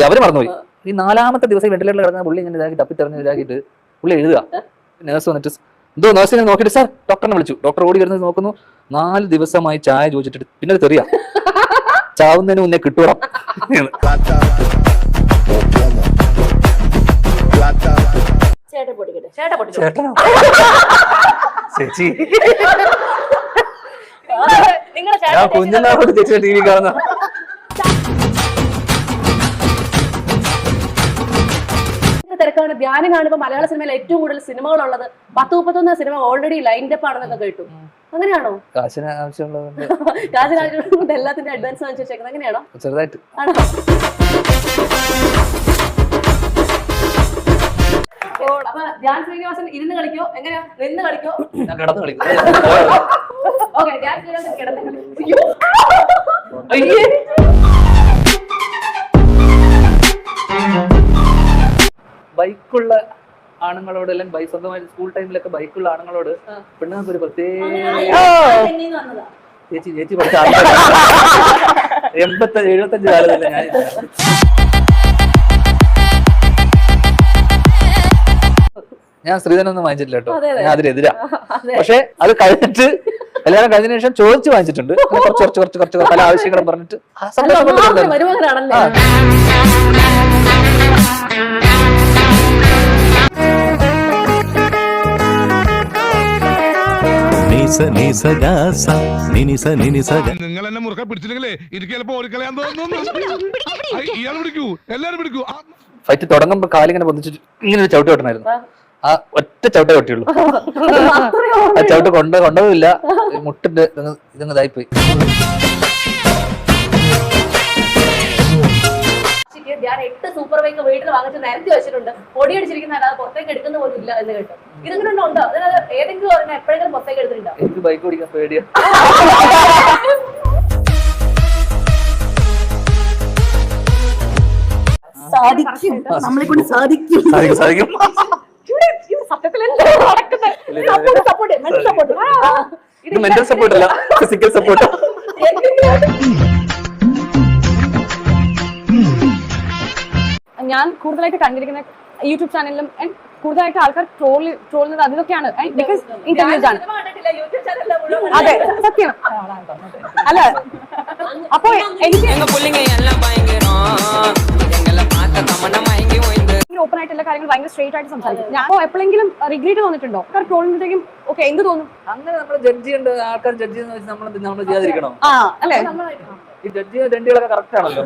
മറന്നുപോയി അവർ മറന്നുപോയി. ഈ നാലാമത്തെ ദിവസം വെന്റിലേറ്റർ വെന്റിലേറ്ററിൽ കിടക്കുന്ന പുള്ളി ഇങ്ങനെ ഇതാക്കി തപ്പിത്തെറിഞ്ഞ് ഇതാക്കിയിട്ട് പുള്ളി എഴുതുക. നേഴ്സ് വന്നിട്ട് എന്തോ നേഴ്സിനെ നോക്കിയിട്ട് സാർ ഡോക്ടറിനെ വിളിച്ചു. ഡോക്ടർ ഓടി വരുന്നത് നോക്കുന്നു. നാല് ദിവസമായി ചായ ചോദിച്ചിട്ട് പിന്നെ തെറിയ. ചാവുന്നതിന് മുന്നേ കിട്ടൂടാം. ചേച്ചി. ഞാൻ കുഞ്ഞിനാളോട് ചേച്ചി ടി വി കാണുന്ന. തിരക്കാണ്. ധ്യാനം കാണുമ്പോൾ മലയാള സിനിമയിൽ ഏറ്റവും കൂടുതൽ സിനിമകളുള്ളത് പത്ത് മുപ്പത്തൊന്ന് സിനിമ ഓൾറെഡി ലൈൻഡ് അപ്പ് ആണെന്നൊക്കെ കേട്ടു. അങ്ങനെയാണോ? കാശിന് ആവശ്യമുള്ളത് രാജരാജ എല്ലാത്തിന്റെ അഡ്വാൻസ് വാങ്ങിച്ചു വെച്ചേക്കുന്നത് അങ്ങനെയാണോ? ചെറുതായിട്ട്. ആണോ? അപ്പൊ ധ്യാൻ ശ്രീനിവാസൻ ഇരുന്ന് കളിക്കോ? എങ്ങനെയാ? നിന്ന് കളിക്കോ? ഞാൻ കിടന്ന് കളിക്കും. ഓക്കെ ധ്യാൻ ശ്രീനിവാസൻ കിടന്ന് കളിക്കോ. ബൈക്കുള്ള ആണുങ്ങളോട് അല്ലെങ്കിൽ ബൈ സ്വന്തമായി സ്കൂൾ ടൈമിലൊക്കെ ബൈക്കുള്ള ആണുങ്ങളോട്. പെണ്ണുങ്ങൾക്ക് ഒരു പ്രത്യേക ചേച്ചി ചേച്ചി പഠിച്ച എൺപത്തി എഴുപത്തഞ്ച് കാലത്തല്ല ഞാൻ ഞാൻ സ്ത്രീധനൊന്നും വാങ്ങിച്ചിട്ടില്ല കേട്ടോ. ഞാൻ അതിനെതിരാ. അതെ. പക്ഷെ അത് കഴിഞ്ഞിട്ട് കല്യാണം കഴിഞ്ഞതിന് ശേഷം ചോദിച്ചു വാങ്ങിച്ചിട്ടുണ്ട്. കുറച്ച് കുറച്ച് കുറച്ച് കുറച്ച് പല ആവശ്യങ്ങളും പറഞ്ഞിട്ട് ആ. നിസ ഗാസ നിനിസ നിനിസ ഗ നിങ്ങൾ എന്നെ മുറുക്കെ പിടിച്ചില്ലെങ്കിലേ എനിക്ക് ചിലപ്പോ ഓടിക്കളയാൻ തോന്നുന്നു. ഇയാൾ പിടിക്കൂ എല്ലാരും പിടിക്കൂ. ഫൈറ്റ് തുടങ്ങുമ്പോ കാലിങ്ങനെ പൊന്നിച്ച് ഇങ്ങനെ ഒരു ചവിട്ടി വെട്ടണമായിരുന്നു ആ. ഒറ്റ ചവിട്ടേ വെട്ടിയുള്ളൂ ആ ചവിട്ട് കൊണ്ട കൊണ്ടതുമില്ല. മുട്ടിന്റെ ഇതങ്ങ് ഇതായിപ്പോയി ഉച്ചയ്ക്ക് ഞാൻ എട്ട് സൂപ്പർ ബൈക്ക് വീട്ടിൽ വാങ്ങിച്ച് നിരത്തി വെച്ചിട്ടുണ്ട്. പൊടിയടിച്ചിരിക്കുന്ന അല്ലാതെ പുറത്തേക്ക് എടുക്കുന്ന പോലും ഇല്ല എന്ന് കേട്ടു. ഇതെങ്ങനെ ഉണ്ടോ? അതായത് ഏതെങ്കിലും പറഞ്ഞാൽ എപ്പോഴെങ്കിലും പുറത്തേക്ക് എടുത്തിട്ടുണ്ടോ? എനിക്ക് ബൈക്ക് ഓടിക്കാൻ പേടിയാ. സാധിക്കും. നമ്മളെ കൊണ്ട് സാധിക്കും. സാധിക്കും സത്യത്തിൽ സപ്പോർട്ട് സപ്പോർട്ട് മെന്റൽ സപ്പോർട്ട് ഇത് മെന്റൽ സപ്പോർട്ട് അല്ല ഫിസിക്കൽ സപ്പോർട്ട് ഞാൻ കൂടുതലായിട്ട് കണ്ടിരിക്കുന്ന യൂട്യൂബ് ചാനലിലും കൂടുതലായിട്ട് ആൾക്കാർ ട്രോൾ ട്രോളുന്നത് അതിലൊക്കെയാണ്. ബിക്കോസ് ഇന്റർവ്യൂസ് ആണ്. അതെ സത്യം. അല്ല അപ്പോ എനിക്ക് ഓപ്പൺ ആയിട്ടുള്ള കാര്യങ്ങൾ ഭയങ്കര സ്ട്രേറ്റ് ആയിട്ട് സംസാരിക്കും. ഞാൻ എപ്പോഴെങ്കിലും റിഗ്രേറ്റ് തോന്നിട്ടുണ്ടോ ആൾക്കാർ ട്രോളിനത്തേക്കും ഓക്കെ എന്ത് തോന്നും? അങ്ങനെ നമ്മൾ ജഡ്ജ് ചെയ്യേണ്ട ആൾക്കാർ ജഡ്ജ് ചെയ്യുന്ന വെച്ച് നമ്മൾ നമ്മൾ ചെയ്യാതിരിക്കണം? ആ അല്ലേ? ഈ ജഡ്ജ് രണ്ടുകളൊക്കെ കറക്റ്റ് ആണല്ലോ.